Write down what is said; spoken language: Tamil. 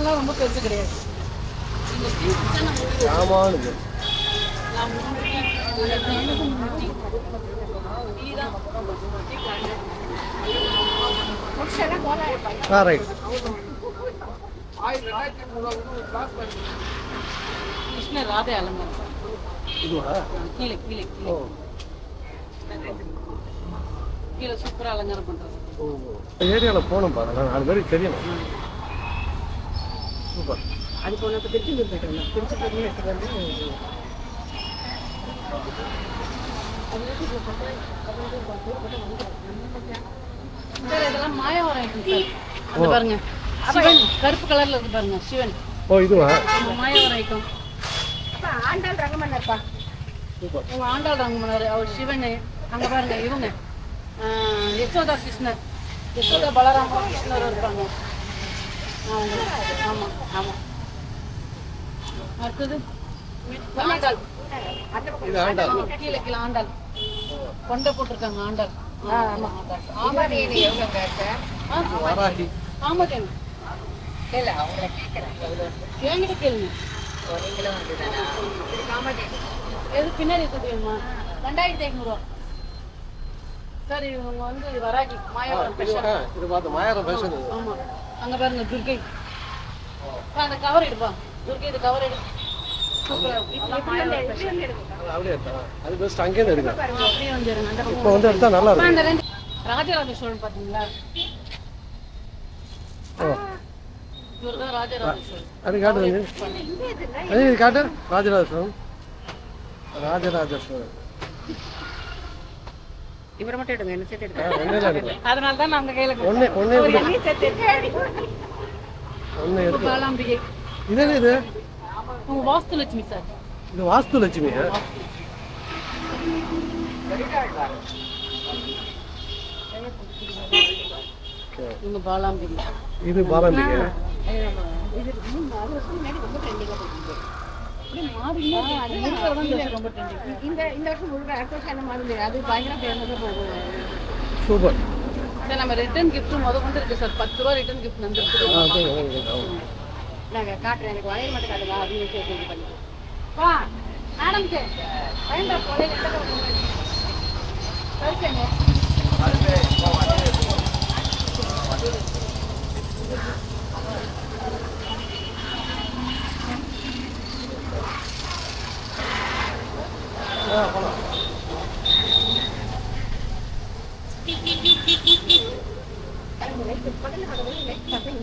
சைஸ்லாம் ரொம்ப பெருசு கிடையாது. ரைட். கிருஷ்ண ராதே அலங்காரம். இதுவா? கீழே கீழே கீழே. கீழே சூப்பரா அலங்காரம் பண்றது. ஓ. ஏரியாவில் போகணும் பாருங்க. நாலு பேருக்கு தெரியணும். சூப்பர். அது போன இப்போ திருச்செந்தூர் போயிட்டு வந்தோம் திருச்செந்தூர்லேயும் எடுத்துகிட்டு வந்து சார் இதெல்லாம் மாயவரம் ஐட்டம் சார். பாருங்க. சிவன். கருப்பு கலர்ல இருக்கு பாருங்க சிவன். ஓ இதுவா? மாயவரம் ஐட்டம் அப்பா ஆண்டாள் ரங்கமன்னர்ப்பா. சூப்பர். உங்க ஆண்டாள் ரங்கமனார் அவர் சிவன். அங்க பாருங்க இவங்க. ஆஹ், யசோதா கிருஷ்ணர். யசோதா பலராம கிருஷ்ணர் இருப்பாங்க. அவங்க. ஆமா ஆமா அடுத்தது ஆண்டாள் கீழே கீழே ஆண்டாள். கொண்டை போட்டிருக்காங்க ஆண்டாள். ஆமா. ஆண்டாள் ஆமாதேவி எவ்வளோங்க சார்? வாராகி. ஆமாதேவி இல்லை அவங்கள கேட்குறேன். என்கிட்ட கேளுங்க. நீங்களும் வந்து தானா இது காமாதேவி எது பின்னாடி இருக்குது வேணுமா ரெண்டாயிரத்தி ஐநூறுரூவா சார் இவங்க வந்து வராகி மாயவரம் ஆ, இது பார்த்து இது. ஆமா. அங்க பாருங்க துர்கை அந்த கவர் எடுப்பா. துர்கை இது கவர் எடு. இதெல்லாம் மாயவரம் ஸ்பெஷல் அது எடுத்தா அது ரெண்டு ராஜராஜ சோழன் பாத்தீங்களா ராஜராஜ சோழன் அது காட்டு வந்து அது இது காட்டு ராஜராஜேஸ்வரம் ராஜராஜேஸ்வரம் இவரை மட்டும் எடுங்க என்ன சேர்த்து எடுக்கலாம் அதனால தான் நான் உங்க கையில ஒண்ணே ஒண்ணே. எடுங்க சேர்த்து ஒண்ணே எடுத்து பாலாம்பிகை இது என்ன இது உங்க வாஸ்து லட்சுமி சார் இது வாஸ்து லட்சுமி இவங்க பாலாம்பிகை இது பாலாம்பிகை இது ரொம்ப ட்ரெண்டிங்காக போயிட்டு இந்த வருஷம் ரொம்ப ட்ரெண்டிங் இந்த இந்த வருஷம் முழுக்க அடுத்த வருஷம் என்ன மாதிரி அது பயங்கர ஃபேமஸாக போகும் சூப்பர். சார் நம்ம ரிட்டர்ன் gift முத கொண்டு இருக்கு சார். பத்து ரூபா ரிட்டர்ன் gift வந்துருக்கு. நாங்கள் காட்டுறேன். எனக்கு வளையல் மட்டும் காட்டுங்க. அப்படின்னு இது பண்ணி. வா மேடம் போலே ピッピッピッピッピッピッ。